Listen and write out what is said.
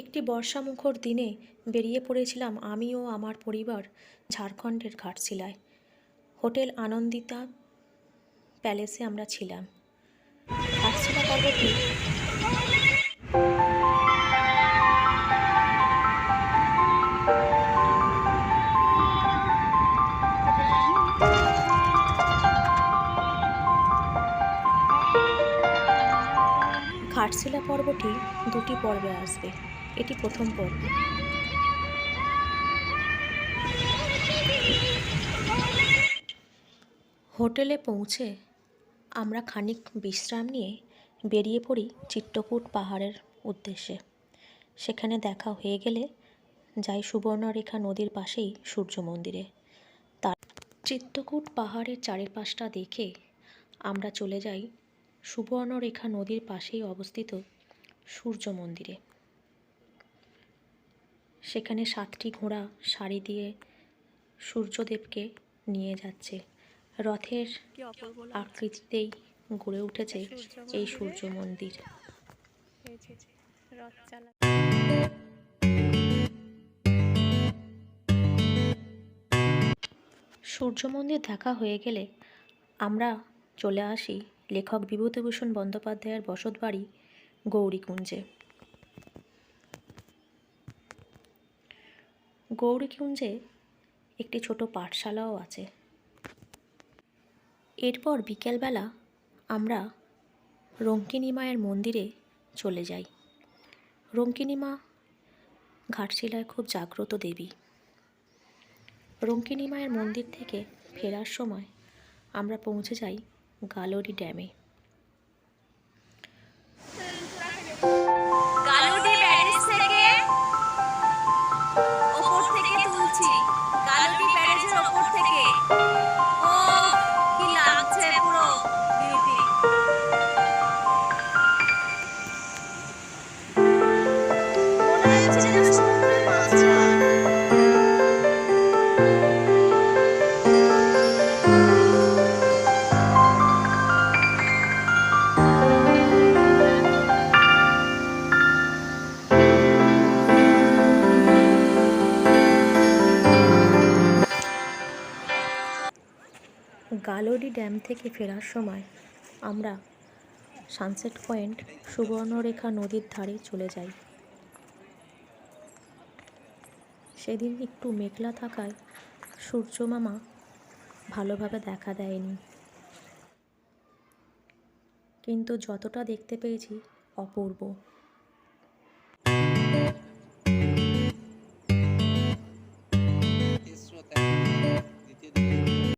একটি বর্ষামুখর দিনে বেরিয়ে পড়েছিলাম আমি ও আমার পরিবার ঝাড়খণ্ডের ঘাটশিলায়। হোটেল আনন্দিতা প্যালেসে আমরা ছিলাম। ঘাটশিলা পর্বটি ঘাটশিলা পর্বটি দুটি পর্বে আসবে। এটি প্রথম পর্ব। হোটেলে পৌঁছে আমরা খানিক বিশ্রাম নিয়ে বেরিয়ে পড়ি চিত্রকূট পাহাড়ের উদ্দেশ্যে। সেখানে দেখা হয়ে গেলে যাই সুবর্ণরেখা নদীর পাশেই সূর্য মন্দিরে। তার চিত্রকূট পাহাড়ের চারিপাশটা দেখে আমরা চলে যাই সুবর্ণরেখা নদীর পাশেই অবস্থিত সূর্য মন্দিরে। সেখানে সাতটি ঘোড়া সারি দিয়ে সূর্যদেবকে নিয়ে যাচ্ছে। রথের। আকৃতিতেই গড়ে উঠেছে এই সূর্য মন্দির। সূর্য মন্দির। দেখা হয়ে গেলে আমরা চলে আসি লেখক বিভূতিভূষণ বন্দ্যোপাধ্যায়ের বসতবাড়ি গৌরীকুঞ্জে। গৌরীকুঞ্জে একটি ছোট পাঠশালাও আছে। এরপর বিকেলবেলা আমরা রঙ্কিনী মায়ের মন্দিরে চলে যাই। রঙ্কিনী মা ঘাটশিলায় খুব জাগ্রত দেবী। রঙ্কিনী মায়ের মন্দির থেকে ফেরার সময় আমরা পৌঁছে যাই গালোরি ড্যামে। ওপর থেকে প্যারেজের ওপর থেকে। ও কি লাগছে পুরো বিউটি মনে হচ্ছে যেন গালোরি ড্যাম থেকে ফেরার সময় আমরা সানসেট পয়েন্ট সুবর্ণরেখা নদীর ধারে চলে যাই। সেদিন একটু মেঘলা থাকায় সূর্য মামা ভালোভাবে দেখা দেয়নি। কিন্তু যতটা দেখতে পেয়েছি অপূর্ব।